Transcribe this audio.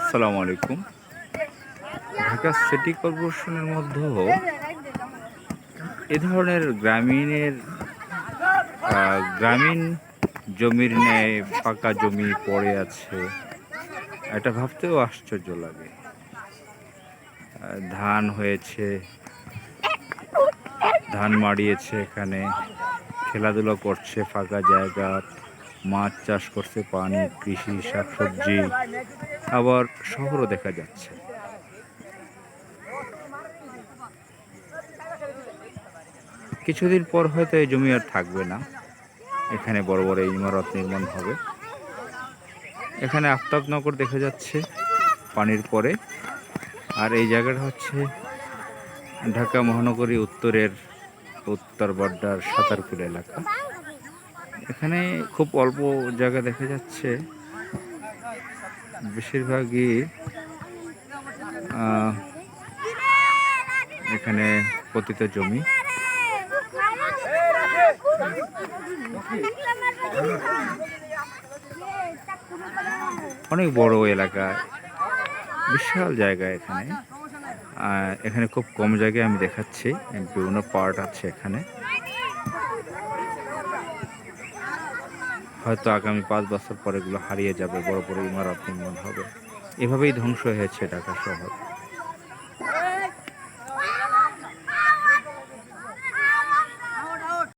আসসালামু আলাইকুম। ঢাকা সিটি কর্পোরেশনের মধ্যেও এ ধরনের গ্রামীণের গ্রামীণ জমির ন্যায় পাকা জমি পড়ে আছে। এটা ভাবতেও আশ্চর্য লাগে। ধান হয়েছে ধান মাড়িয়েছে এখানে। খেলাধুলা করছে, ফাঁকা জায়গা, মাছ চাষ করছে, পানি, কৃষি, শাকসবজি। আবার শহরও দেখা যাচ্ছে। কিছুদিন পর হয়তো এই জমি আর থাকবে না। এখানে বড় বড় ইমারত নির্মাণ হবে। এখানে আফতাবনগর দেখা যাচ্ছে পানির পরে। আর এই জায়গাটা হচ্ছে ঢাকা মহানগরী উত্তরের উত্তর বড্ডার সাঁতারপুর এলাকা। এখানে খুব অল্প জায়গা দেখা যাচ্ছে। বেশিরভাগই এখানে পতিত জমি। অনেক বড় এলাকা, বিশাল জায়গা এখানে। এখানে খুব কম জায়গায় আমি দেখাচ্ছি বিভিন্ন পার্ট আছে এখানে। হয়তো আগামী পাঁচ বছর পরে এগুলো হারিয়ে যাবে, বড় বড় ইমারত নির্মাণ হবে। এভাবেই ধ্বংস হয়েছে ঢাকা শহর।